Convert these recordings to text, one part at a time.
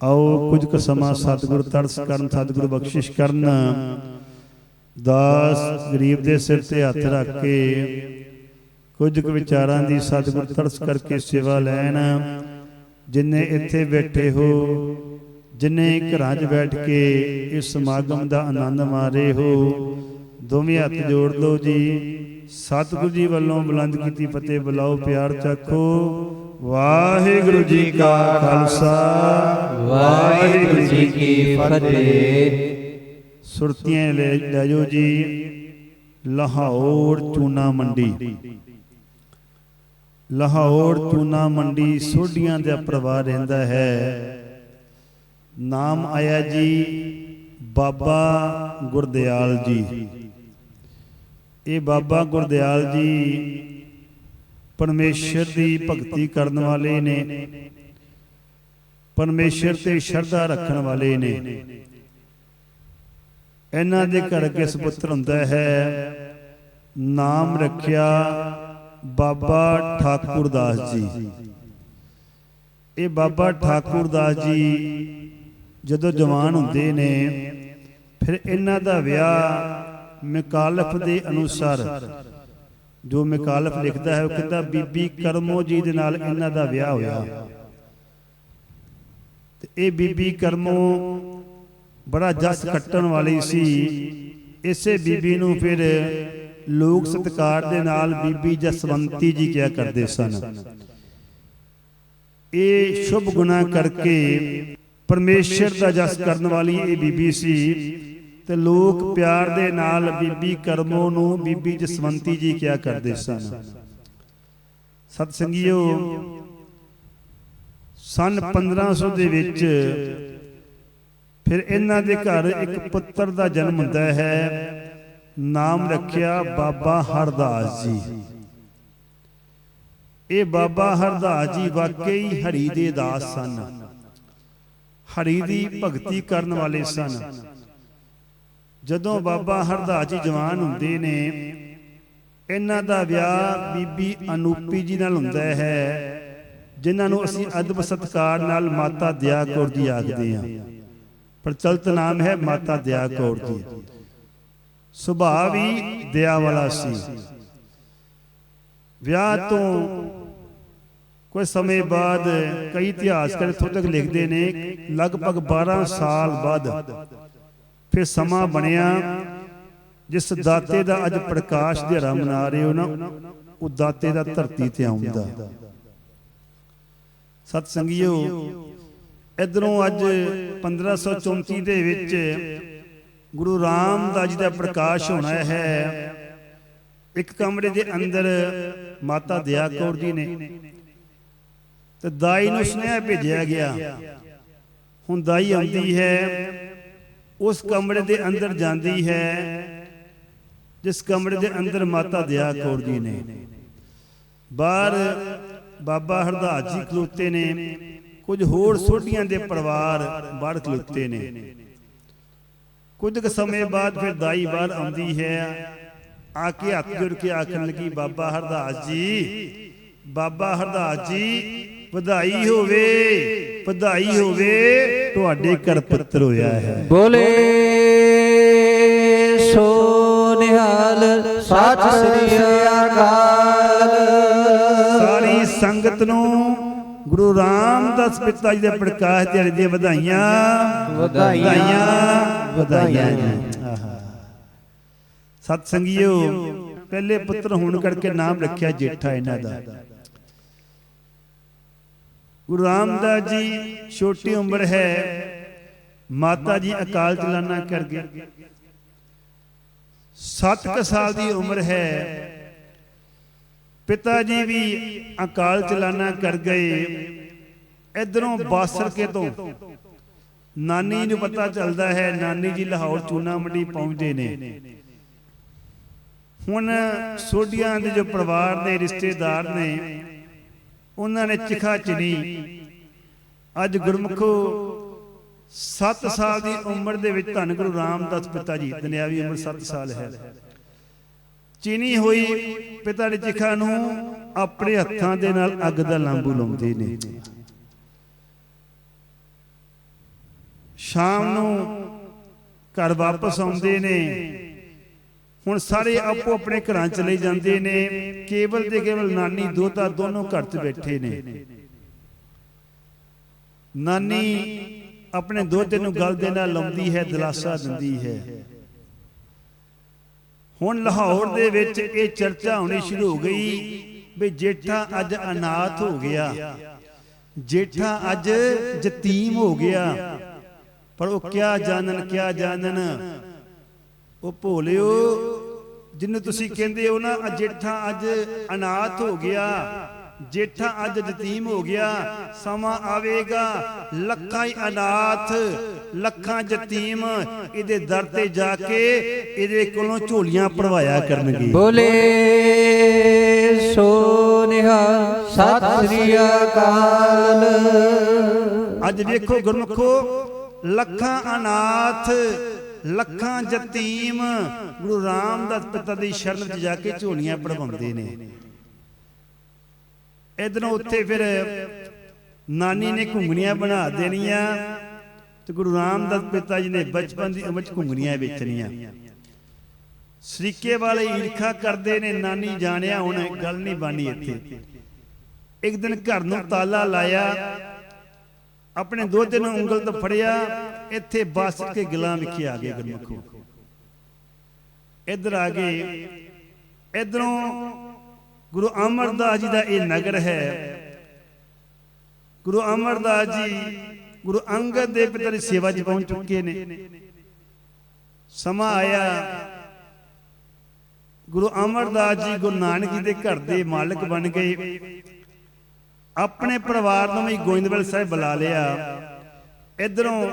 ਆਓ ਕੁਝ ਕੁ ਸਮਾਂ ਸਤਿਗੁਰ ਤਰਸ ਕਰਨ, ਸਤਿਗੁਰ ਬਖਸ਼ਿਸ਼ ਕਰਨ। ਦਾਸ ਗਰੀਬ ਦੇ ਸਿਰ ਤੇ ਹੱਥ ਰੱਖ ਕੇ ਕੁਝ ਕੁ ਵਿਚਾਰਾਂ ਦੀ ਸਤਿਗੁਰ ਤਰਸ ਕਰਕੇ ਸੇਵਾ ਲੈਣ। ਜਿਨੇ ਇੱਥੇ ਬੈਠੇ ਹੋ, ਜਿਨੇ ਘਰਾਂ 'ਚ ਬੈਠ ਕੇ ਇਸ ਸਮਾਗਮ ਦਾ ਆਨੰਦ ਮਾਰੇ ਹੋ, ਦੋਵੇਂ ਹੱਥ ਜੋੜ ਲਓ ਜੀ। ਸਤਿਗੁਰੂ ਜੀ ਵੱਲੋਂ ਬੁਲੰਦ ਕੀਤੀ ਫਤਿਹ, ਬੁਲਾਓ ਪਿਆਰ ਚੱਖੋ। ਵਾਹਿਗੁਰੂ ਜੀ ਕਾ ਖਾਲਸਾ। ਵਾਹਿਗੁਰੂ ਜੀ ਕੀ ਫਤਿਹ। ਸੁਰਤੀਆਂ ਲੈ ਲੈ ਜਾਓ ਜੀ। ਲਾਹੌਰ ਚੂਨਾ ਮੰਡੀ। ਲਾਹੌਰ ਚੂਨਾ ਮੰਡੀ ਸੋਢੀਆਂ ਦਾ ਪਰਿਵਾਰ ਰਹਿੰਦਾ ਹੈ। ਨਾਮ ਆਇਆ ਜੀ ਬਾਬਾ ਗੁਰਦਿਆਲ ਜੀ। ਇਹ ਬਾਬਾ ਗੁਰਦਿਆਲ ਜੀ ਪਰਮੇਸ਼ਰ ਦੀ ਭਗਤੀ ਕਰਨ ਵਾਲੇ ਨੇ। ਪਰਮੇਸ਼ਰ ਤੇ ਸ਼ਰਧਾ ਰੱਖਣ ਵਾਲੇ ਨੇ। ਇਹਨਾਂ ਦੇ ਘਰ ਅੱਗੇ ਸੁਪੁੱਤਰ ਹੁੰਦਾ ਹੈ ਨਾਮ ਰੱਖਿਆ ਬਾਬਾ ਠਾਕੁਰਦਾਸ ਜੀ। ਇਹ ਬਾਬਾ ਠਾਕੁਰਦਾਸ ਜੀ ਜਦੋਂ ਜਵਾਨ ਹੁੰਦੇ ਨੇ ਫਿਰ ਇਹਨਾਂ ਦਾ ਵਿਆਹ ਮਕਾਲਫ ਦੇ ਅਨੁਸਾਰ ਜੋ ਮਕਾਲਫ ਲਿਖਦਾ ਹੈ, ਉਹ ਕਹਿੰਦਾ, ਬੀਬੀ ਕਰਮੋ ਜੀ ਦੇ ਨਾਲ ਇਹਨਾਂ ਦਾ ਵਿਆਹ ਹੋਇਆ। ਤੇ ਇਹ ਬੀਬੀ ਕਰਮੋ ਬੜਾ ਜਸ ਕੱਟਣ ਵਾਲੀ ਸੀ। ਇਸੇ ਬੀਬੀ ਨੂੰ ਫਿਰ ਲੋਕ ਸਤਕਾਰ ਦੇ ਨਾਲ ਬੀਬੀ ਜਸਵੰਤੀ ਜੀ ਕਿਹਾ ਕਰਦੇ ਸਨ। ਇਹ ਸ਼ੁਭ ਗੁਨਾਹ ਕਰਕੇ ਪਰਮੇਸ਼ਰ ਦਾ ਜਸ ਕਰਨ ਵਾਲੀ ਇਹ ਬੀਬੀ ਸੀ। ਤੇ ਲੋਕ ਪਿਆਰ ਦੇ ਨਾਲ ਬੀਬੀ ਕਰਮੋ ਨੂੰ ਬੀਬੀ ਜਸਵੰਤੀ ਜੀ ਕਿਹਾ ਕਰਦੇ ਸਨ। ਸਤ ਸੰਗੀਓ ਸਨ 1500 ਦੇ ਵਿੱਚ ਫਿਰ ਇਹਨਾਂ ਦੇ ਘਰ ਇੱਕ ਪੁੱਤਰ ਦਾ ਜਨਮ ਹੁੰਦਾ ਹੈ, ਨਾਮ ਰੱਖਿਆ ਬਾਬਾ ਹਰਦਾਸ ਜੀ। ਇਹ ਬਾਬਾ ਹਰਦਾਸ ਜੀ ਵਾਕਈ ਹਰੀ ਦੇ ਦਾਸ ਸਨ। ਹਰੀ ਦੀ ਭਗਤੀ ਕਰਨ ਵਾਲੇ ਸਨ। ਜਦੋਂ ਬਾਬਾ ਹਰਦਾਸ ਜੀ ਜਵਾਨ ਹੁੰਦੇ ਨੇ ਇਹਨਾਂ ਦਾ ਵਿਆਹ ਬੀਬੀ ਅਨੂਪੀ ਜੀ ਨਾਲ ਹੁੰਦਾ ਹੈ ਜਿਨ੍ਹਾਂ ਨੂੰ ਅਸੀਂ ਅਦਬ ਸਤਕਾਰ ਨਾਲ ਮਾਤਾ ਦਿਆ ਕੌਰ ਜੀ ਆਖਦੇ ਹਾਂ। ਪ੍ਰਚਲਿਤ ਨਾਮ ਹੈ ਮਾਤਾ ਦਿਆ ਕੌਰ ਜੀ। ਸੁਭਾਅ ਵੀ ਦਇਆ ਵਾਲਾ ਸੀ। ਵਿਆਹ ਤੋਂ ਕੁਝ ਸਮੇਂ ਬਾਅਦ ਕਈ ਇਤਿਹਾਸਕਾਰ ਇੱਥੋਂ ਤੱਕ ਲਿਖਦੇ ਨੇ ਲਗਭਗ 12 ਸਾਲ ਬਾਅਦ। ਫਿਰ ਸਮਾਂ ਬਣਿਆ ਜਿਸ ਦਾਤੇ ਦਾ ਅੱਜ ਪ੍ਰਕਾਸ਼ ਦਿਹਾੜਾ ਮਨਾ ਰਹੇ ਹੋ ਨਾ ਉਹ ਦਾਤੇ ਦਾ ਧਰਤੀ ਤੇ ਆਉਂਦਾ। ਸਤ ਸੰਗੀਓ ਇਧਰੋਂ ਅੱਜ 1534 ਦੇ ਵਿੱਚ ਗੁਰੂ ਰਾਮਦਾਸ ਜੀ ਦਾ ਪ੍ਰਕਾਸ਼ ਹੋਣਾ ਹੈ। ਇੱਕ ਕਮਰੇ ਦੇ ਅੰਦਰ ਮਾਤਾ ਦਇਆ ਕੌਰ ਜੀ ਨੇ ਤੇ ਦਾਈ ਨੂੰ ਸੁਨੇਹਾ ਭੇਜਿਆ ਗਿਆ। ਹੁਣ ਦਾਈ ਆਉਂਦੀ ਹੈ। ਉਸ ਕਮਰੇ ਦੇ ਅੰਦਰ ਜਾਂਦੀ ਹੈ, ਜਿਸ ਕਮਰੇ ਦੇ ਅੰਦਰ ਮਾਤਾ ਦਇਆ ਕੌਰ ਜੀ ਨੇ। ਬਾਹਰ ਬਾਬਾ ਹਰਦਾਸ ਜੀ ਖਲੋਤੇ ਨੇ, ਕੁਝ ਹੋਰ ਸੋਢੀਆਂ ਦੇ ਪਰਿਵਾਰ ਬਾਹਰ ਖਲੋਤੇ ਨੇ। ਕੁਝ ਕੁ ਸਮੇਂ ਬਾਅਦ ਫਿਰ ਦਾਈ ਬਾਹਰ ਆਉਂਦੀ ਹੈ, ਆ ਕੇ ਹੱਥ ਜੋੜ ਕੇ ਆਖਣ ਲੱਗੀ, ਬਾਬਾ ਹਰਦਾਸ ਜੀ, ਬਾਬਾ ਹਰਦਾਸ ਜੀ, ਵਧਾਈ ਹੋਵੇ। ਵਧਾਈ ਹੋਵੇ ਤੁਹਾਡੇ ਘਰ ਪੁੱਤਰ ਹੋਇਆ ਹੈ। ਬੋਲੇ ਸੋ ਨਿਹਾਲ ਸ੍ਰੀ ਅਕਾਲ। ਸਾਰੀ ਸੰਗਤ ਨੂੰ ਗੁਰੂ ਰਾਮਦਾਸ ਪਿਤਾ ਜੀ ਦੇ ਪ੍ਰਕਾਸ਼ ਦਿਹਾੜੇ ਦੀਆਂ ਵਧਾਈਆਂ। ਵਧਾਈਆਂ, ਵਧਾਈਆਂ। ਸਤ ਸੰਗੀਓ ਪਹਿਲੇ ਪੁੱਤਰ ਹੋਣ ਕਰਕੇ ਨਾਮ ਰੱਖਿਆ ਜੇਠਾ ਇਹਨਾਂ ਦਾ। ਗੁਰੂ ਰਾਮਦਾਸ ਜੀ ਛੋਟੀ ਉਮਰ ਹੈ। ਮਾਤਾ ਜੀ ਅਕਾਲ ਚਲਾਣਾ ਕਰ ਗਏ। 7 ਸਾਲ ਦੀ ਉਮਰ ਹੈ। ਪਿਤਾ ਜੀ ਵੀ ਅਕਾਲ ਚਲਾਣਾ ਕਰ ਗਏ। ਇਧਰੋਂ ਬਾਸਰਕੇ ਤੋਂ। ਨਾਨੀ ਨੂੰ ਪਤਾ ਚੱਲਦਾ ਹੈ, ਨਾਨੀ ਜੀ ਲਾਹੌਰ ਚੂਨਾ ਮੰਡੀ ਪਹੁੰਚਦੇ ਨੇ। ਹੁਣ ਸੋਢੀਆਂ ਦੇ ਜੋ ਪਰਿਵਾਰ ਦੇ ਰਿਸ਼ਤੇਦਾਰ ਨੇ ਉਹਨਾਂ ਨੇ ਚਿਖਾ ਚਨੀ ਅੱਜ ਗੁਰਮੁਖੋ 7 ਸਾਲ ਦੀ ਉਮਰ ਦੇ ਵਿੱਚ ਧੰਨ ਗੁਰੂ ਰਾਮਦਾਸ ਪਿਤਾ ਜੀ ਦੁਨਿਆਵੀ ਉਮਰ 7 ਸਾਲ ਹੈ। ਚੀਨੀ ਹੋਈ ਪਿਤਾ ਦੇ ਚਿਖਾ ਨੂੰ ਆਪਣੇ ਹੱਥਾਂ ਦੇ ਨਾਲ ਅੱਗ ਦਾ ਲਾਂਬੂ ਲਾਉਂਦੇ ਨੇ। ਸ਼ਾਮ ਨੂੰ ਘਰ ਵਾਪਸ ਆਉਂਦੇ ਨੇ। ਹੁਣ ਸਾਰੇ ਆਪੋ ਆਪਣੇ ਘਰਾਂ ਚਲੇ ਜਾਂਦੇ ਨੇ, ਕੇਵਲ ਤੇ ਕੇਵਲ ਨਾਨੀ, ਦੋਤਾ ਦੋਨੋਂ ਘਰ 'ਚ ਬੈਠੇ ਨੇ। ਨਾਨੀ ਆਪਣੇ ਦੋਤੇ ਨੂੰ ਗਲ ਦੇ ਨਾਲ ਲਾਉਂਦੀ ਹੈ, ਦਿਲਾਸਾ ਦਿੰਦੀ ਹੈ। ਹੁਣ ਲਾਹੌਰ ਦੇ ਵਿੱਚ ਇਹ ਚਰਚਾ ਹੋਣੀ ਸ਼ੁਰੂ ਹੋ ਗਈ ਵੀ ਜੇਠਾ ਅੱਜ ਅਨਾਥ ਹੋ ਗਿਆ। ਜੇਠਾ ਅੱਜ ਯਤੀਮ ਹੋ ਗਿਆ। ਪਰ ਉਹ ਕਿਆ ਜਾਣਨ ਕਿਆ ਜਾਣਨ? ਉਹ ਭੋਲਿਓ ਜਿਹਨੂੰ ਤੁਸੀਂ ਕਹਿੰਦੇ ਹੋ ਨਾ ਜੇਠਾ ਅੱਜ ਅਨਾਥ ਹੋ ਗਿਆ ਜੇਠਾ ਅੱਜ ਯਤੀਮ ਹੋ ਗਿਆ ਸਮਾਂ ਆਵੇਗਾ ਲੱਖਾਂ ਹੀ ਅਨਾਥ ਲੱਖਾਂ ਯਤੀਮ ਇਹਦੇ ਦਰ ਤੇ ਜਾ ਕੇ ਇਹਦੇ ਕੋਲੋਂ ਝੋਲੀਆਂ ਭਰਵਾਇਆ ਕਰਨਗੇ। ਬੋਲੇ ਸੋ ਨਿਹਾਲ ਸਤਿ ਸ੍ਰੀ ਅਕਾਲ। ਅੱਜ ਵੇਖੋ ਗੁਰਮਖੋ ਲੱਖਾਂ ਅਨਾਥ ਲੱਖਾਂ ਯਤੀਮ ਗੁਰੂ ਰਾਮਦਾਸ ਪਿਤਾ ਦੀ ਸ਼ਰਨ ਵਿੱਚ ਜਾ ਕੇ ਝੋਲੀਆਂ ਪੜਵਾਉਂਦੇ ਨੇ। ਇਧਰੋਂ ਉੱਥੇ ਫਿਰ ਨਾਨੀ ਨੇ ਘੁੰਗਣੀਆਂ ਬਣਾ ਦੇਣੀਆਂ ਤੇ ਗੁਰੂ ਰਾਮਦਾਸ ਪਿਤਾ ਜੀ ਨੇ ਬਚਪਨ ਦੀ ਉਮਰ 'ਚ ਘੁੰਗਣੀਆਂ ਵੇਚਣੀਆਂ। ਸਰੀਕੇ ਵਾਲੇ ਈਰਖਾ ਕਰਦੇ ਨੇ, ਨਾਨੀ ਜਾਣਿਆ ਹੁਣ ਗੱਲ ਨਹੀਂ ਬਾਨੀ ਇੱਥੇ। ਇੱਕ ਦਿਨ ਘਰ ਨੂੰ ਤਾਲਾ ਲਾਇਆ, ਆਪਣੇ ਦੋਤੇ ਨੂੰ ਉਂਗਲ ਤੋਂ ਫੜਿਆ ਇੱਥੇ ਬਸ ਕੇ ਗਿਲਾਂ ਵਿਖੇ ਆ ਗਏ ਗੁਰਮਖੋ। ਇੱਧਰ ਆ ਗਏ। ਇਧਰੋਂ ਗੁਰੂ ਅਮਰਦਾਸ ਜੀ ਦਾ ਇਹ ਨਗਰ ਹੈ। ਗੁਰੂ ਅਮਰਦਾਸ ਜੀ ਗੁਰੂ ਅੰਗਦ ਦੇ ਪਿਤਾ ਦੀ ਸੇਵਾ 'ਚ ਪਹੁੰਚ ਚੁੱਕੇ ਨੇ। ਸਮਾਂ ਆਇਆ। ਗੁਰੂ ਅਮਰਦਾਸ ਜੀ ਗੁਰੂ ਨਾਨਕ ਜੀ ਦੇ ਘਰ ਦੇ ਮਾਲਕ ਬਣ ਗਏ। ਆਪਣੇ ਪਰਿਵਾਰ ਨੂੰ ਵੀ ਗੋਇੰਦਵਾਲ ਸਾਹਿਬ ਬੁਲਾ ਲਿਆ। ਇਧਰੋਂ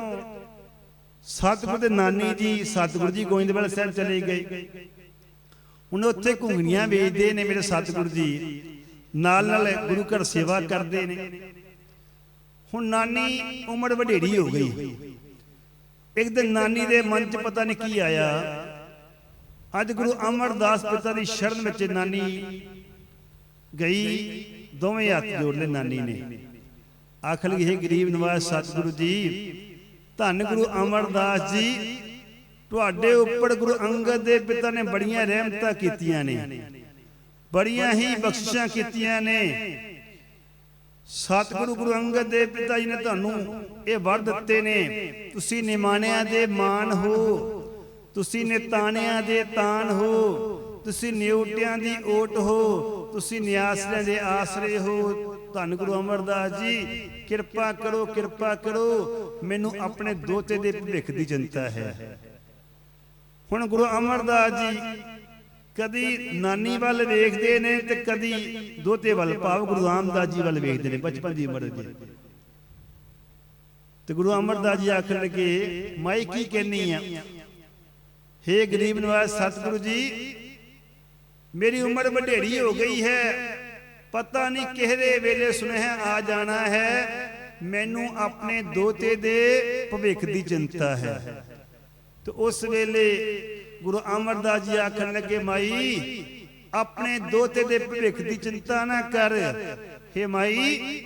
ਸਤਿਗੁਰ ਦੇ ਨਾਨੀ ਜੀ ਸਤਿਗੁਰ ਜੀ ਗੋਇੰਦਵਾਲ ਸਾਹਿਬ ਚਲੇ ਗਏ। ਹੁਣ ਉੱਥੇ ਘੁੰਗਣੀਆਂ ਵੇਚਦੇ ਨੇ ਮੇਰੇ ਸਤਿਗੁਰ ਜੀ। ਨਾਲ ਨਾਲ ਗੁਰੂ ਘਰ ਸੇਵਾ ਕਰਦੇ ਨੇ। ਹੁਣ ਨਾਨੀ ਉਮਰ ਵਡੇਰੀ ਹੋ ਗਈ। ਇੱਕ ਦਿਨ ਨਾਨੀ ਦੇ ਮਨ 'ਚ ਪਤਾ ਨਹੀਂ ਕੀ ਆਇਆ। ਅੱਜ ਗੁਰੂ ਅਮਰਦਾਸ ਪਿਤਾ ਦੀ ਸ਼ਰਨ ਵਿੱਚ ਨਾਨੀ ਗਈ। ਦੋਵੇਂ ਹੱਥ ਜੋੜ ਲਏ ਨਾਨੀ ਨੇ। ਆਖ ਲਈ ਇਹ ਗਰੀਬ ਨਵਾਜ਼ ਸਤਿਗੁਰੂ ਜੀ ਧੰਨ ਗੁਰੂ ਅਮਰਦਾਸ ਜੀ। ਤੁਹਾਡੇ ਉੱਪਰ ਗੁਰੂ ਅੰਗਦ ਦੇ ਪਿਤਾ ਨੇ ਬੜੀਆਂ ਰਹਿਮਤਾਂ ਕੀਤੀਆਂ ਨੇ। ਬੜੀਆਂ ਹੀ ਬਖਸ਼ਿਸ਼ਾਂ ਕੀਤੀਆਂ ਨੇ। ਸਤਿਗੁਰੂ ਗੁਰੂ ਅੰਗਦ ਦੇ ਪਿਤਾ ਜੀ ਨੇ ਤੁਹਾਨੂੰ ਇਹ ਵਰ ਦਿੱਤੇ ਨੇ। ਤੁਸੀਂ ਨਿਮਾਣਿਆਂ ਦੇ ਮਾਨ ਹੋ। ਤੁਸੀਂ ਨਿਤਾਣਿਆਂ ਦੇ ਤਾਨ ਹੋ। ਤੁਸੀਂ ਨਿਉਟਿਆਂ ਦੀ ਓਟ ਹੋ। ਤੁਸੀਂ ਨਿਆਸਰਿਆਂ ਦੇ ਆਸਰੇ ਹੋ। ਧੰਨ ਗੁਰੂ ਅਮਰਦਾਸ ਜੀ, ਕਿਰਪਾ ਕਰੋ ਕਿਰਪਾ ਕਰੋ। ਮੈਨੂੰ ਆਪਣੇ ਦੋਤੇ ਦੇ ਭਵਿੱਖ ਦੀ ਚਿੰਤਾ ਹੈ। ਹੁਣ ਗੁਰੂ ਅਮਰਦਾਸ ਜੀ ਕਦੀ ਨਾਨੀ ਵੱਲ ਵੇਖਦੇ ਨੇ ਤੇ ਕਦੀ ਦੋਤੇ ਵੱਲ, ਭਾਵ ਗੁਰੂ ਰਾਮਦਾਸ ਜੀ ਵੱਲ ਵੇਖਦੇ ਨੇ, ਬਚਪਨ ਦੀ ਉਮਰ ਦੇ। ਤੇ ਗੁਰੂ ਅਮਰਦਾਸ ਜੀ ਆਖਣ ਲੱਗੇ, ਮਾਈ ਕੀ ਕਹਿਨੀ ਆ? ਹੇ ਗਰੀਬ ਨਿਵਾਸ ਸਤਿਗੁਰੂ ਜੀ ਮੇਰੀ ਉਮਰ ਵਡੇਰੀ ਹੋ ਗਈ ਹੈ। ਪਤਾ ਨਹੀਂ ਕਿਹੜੇ ਵੇਲੇ ਸੁਨੇਹਾ ਆ ਜਾਣਾ ਹੈ। ਮੈਨੂੰ ਆਪਣੇ ਦੋਤੇ ਦੇ ਭਵਿੱਖ ਦੀ ਚਿੰਤਾ ਹੈ। ਤੇ ਉਸ ਵੇਲੇ ਗੁਰੂ ਅਮਰਦਾਸ ਜੀ ਆਖਣ ਲੱਗੇ, ਮਾਈ, ਆਪਣੇ ਦੋਤੇ ਦੇ ਭਵਿੱਖ ਦੀ ਚਿੰਤਾ ਨਾ ਕਰ। ਹੇ ਮਾਈ,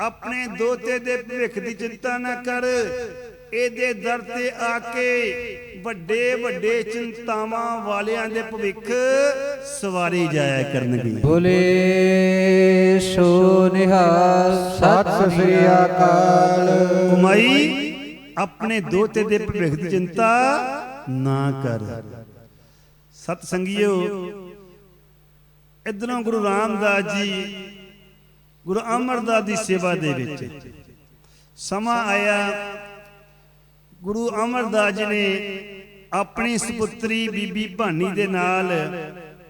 ਆਪਣੇ ਦੋਤੇ ਦੇ ਭਵਿੱਖ ਦੀ ਚਿੰਤਾ ਨਾ ਕਰ। ਇਹਦੇ ਦਰ ਤੇ ਆ ਕੇ ਵੱਡੇ ਵੱਡੇ ਚਿੰਤਾਵਾਂ ਵਾਲਿਆਂ ਦੇ ਭਵਿੱਖ ਸਵਾਰੇ ਜਾਇਆ ਕਰਨਗੇ। ਬੋਲੇ ਸੋ ਨਿਹਾਲ ਸਤਿ ਸ੍ਰੀ ਅਕਾਲ। ਉਹ ਮਾਈ ਆਪਣੇ ਦੋਤੇ ਦੇ ਭਵਿੱਖ ਦੀ ਚਿੰਤਾ ਨਾ ਕਰ। ਸਤ ਸੰਗਿਓ ਇਧਰੋਂ ਗੁਰੂ ਰਾਮਦਾਸ ਜੀ ਗੁਰੂ ਅਮਰਦਾਸ ਦੀ ਸੇਵਾ ਦੇ ਵਿੱਚ ਸਮਾਂ ਆਇਆ। ਗੁਰੂ ਅਮਰਦਾਸ ਜੀ ਨੇ ਆਪਣੀ ਸੁਪੁੱਤਰੀ ਬੀਬੀ ਭਾਨੀ ਦੇ ਨਾਲ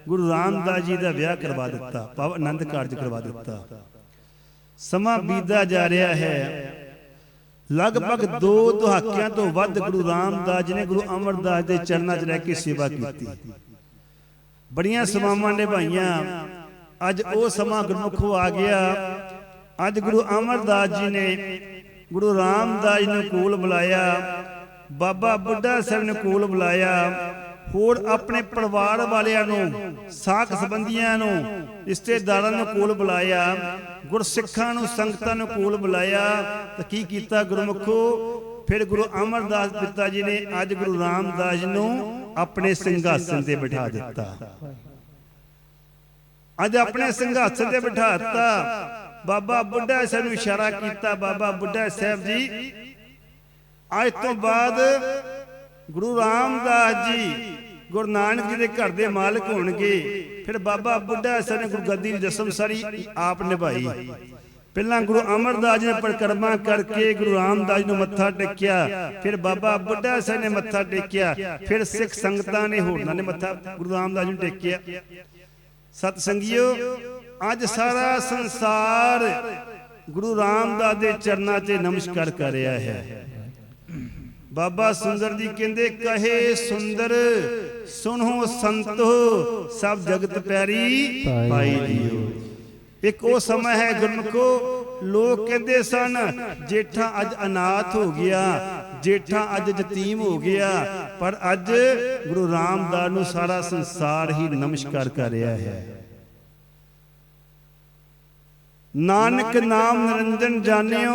ਗੁਰੂ ਰਾਮਦਾਸ ਜੀ ਦਾ ਵਿਆਹ ਕਰਵਾ ਦਿੱਤਾ ਪਵ ਆਨੰਦ ਕਾਰਜ ਕਰਵਾ ਦਿੱਤਾ। ਸਮਾਂ ਬੀਤਦਾ ਜਾ ਰਿਹਾ ਹੈ। ਲਗਭਗ 2 ਦਹਾਕਿਆਂ ਤੋਂ ਵੱਧ ਗੁਰੂ ਰਾਮਦਾਸ ਜੀ ਨੇ ਗੁਰੂ ਅਮਰਦਾਸ ਦੇ ਚਰਨਾਂ 'ਚ ਰਹਿ ਕੇ ਸੇਵਾ ਕੀਤੀ। ਬੜੀਆਂ ਸੇਵਾਵਾਂ ਨਿਭਾਈਆਂ। ਅੱਜ ਉਹ ਸਮਾਂ ਗੁਰਮੁਖੋ ਆ ਗਿਆ। ਅੱਜ ਗੁਰੂ ਅਮਰਦਾਸ ਜੀ ਨੇ ਗੁਰੂ ਰਾਮਦਾਸ ਜੀ ਕੋਲ ਬੁਲਾਇਆ, ਬਾਬਾ ਬੁੱਢਾ ਸਾਹਿਬ ਨੂੰ ਕੋਲ ਬੁਲਾਇਆ, ਹੋਰ ਆਪਣੇ ਪਰਿਵਾਰ ਵਾਲਿਆਂ ਨੂੰ, ਸਾਖ ਸੰਬੰਧੀਆਂ ਨੂੰ, ਰਿਸ਼ਤੇਦਾਰਾਂ ਨੂੰ ਕੋਲ ਬੁਲਾਇਆ, ਗੁਰਸਿੱਖਾਂ ਨੂੰ, ਸੰਗਤਾਂ ਨੂੰ ਕੋਲ ਬੁਲਾਇਆ, ਤਾਂ ਕੀ ਕੀਤਾ ਗੁਰਮੁਖੋ? ਫਿਰ ਗੁਰੂ ਅਮਰਦਾਸ ਪਿਤਾ ਜੀ ਨੇ ਅੱਜ ਗੁਰੂ ਰਾਮਦਾਸ ਜੀ ਨੂੰ ਆਪਣੇ ਸਿੰਘਾਸਨ ਤੇ ਬਿਠਾ ਦਿੱਤਾ। ਅੱਜ ਆਪਣੇ ਸਿੰਘਾਸਨ ਤੇ ਬਿਠਾ ਦਿੱਤਾ। ਬਾਬਾ ਬੁੱਢਾ ਸਾਹਿਬ ਨੂੰ ਇਸ਼ਾਰਾ ਕੀਤਾ, ਬਾਬਾ ਬੁੱਢਾ ਸਾਹਿਬ ਜੀ। ਅੱਜ ਤੋਂ ਬਾਅਦ ਗੁਰੂ ਰਾਮਦਾਸ ਜੀ ਗੁਰੂ ਨਾਨਕ ਜੀ ਦੇ ਘਰ ਦੇ ਮਾਲਕ ਹੋਣਗੇ। ਫਿਰ ਬਾਬਾ ਬੁੱਢਾ ਸਾਹਿਬ ਨੇ ਗੁਰਗੱਦੀ ਦੀ ਰਸਮ ਸਾਰੀ ਆਪ ਨਿਭਾਈ। ਪਹਿਲਾਂ ਗੁਰੂ ਅਮਰਦਾਸ ਜੀ ਨੇ ਪਰਿਕਰਮਾ ਕਰਕੇ ਗੁਰੂ ਰਾਮਦਾਸ ਨੂੰ ਮੱਥਾ ਟੇਕਿਆ, ਫਿਰ ਬਾਬਾ ਬੁੱਢਾ ਸਾਹਿਬ ਨੇ ਮੱਥਾ ਟੇਕਿਆ, ਫਿਰ ਸਿੱਖ ਸੰਗਤਾਂ ਨੇ ਹੋਰਨਾਂ ਨੇ ਮੱਥਾ ਗੁਰੂ ਰਾਮਦਾਸ ਨੂੰ ਟੇਕਿਆ। ਸਤ ਸੰਗਿਓ ਅੱਜ ਸਾਰਾ ਸੰਸਾਰ ਗੁਰੂ ਰਾਮਦਾਸ ਦੇ ਚਰਨਾਂ 'ਤੇ ਨਮਸਕਾਰ ਕਰ ਰਿਹਾ ਹੈ। ਬਾਬਾ ਸੁੰਦਰ ਜੀ ਕਹਿੰਦੇ, ਕਹੇ ਸੁੰਦਰ, ਸੁਣੋ ਸੰਤੋ, ਸਭ ਜਗਤ ਪਿਆਰੀ ਪਾਈ ਲਿਓ ਇੱਕ ਉਹ ਸਮਾਂ ਹੈ ਗੁਰਮਖੋ, ਲੋਕ ਕਹਿੰਦੇ ਸਨ, ਜੇਠਾ ਅੱਜ ਅਨਾਥ ਹੋ ਗਿਆ, ਜੇਠਾ ਅੱਜ ਯਤੀਮ ਹੋ ਗਿਆ। ਪਰ ਅੱਜ ਗੁਰੂ ਰਾਮਦਾਸ ਨੂੰ ਸਾਰਾ ਸੰਸਾਰ ਹੀ ਨਮਸਕਾਰ ਕਰ ਰਿਹਾ ਹੈ। ਨਾਨਕ ਨਾਮ ਨਿਰੰਜਨ ਜਾਣਿਓ,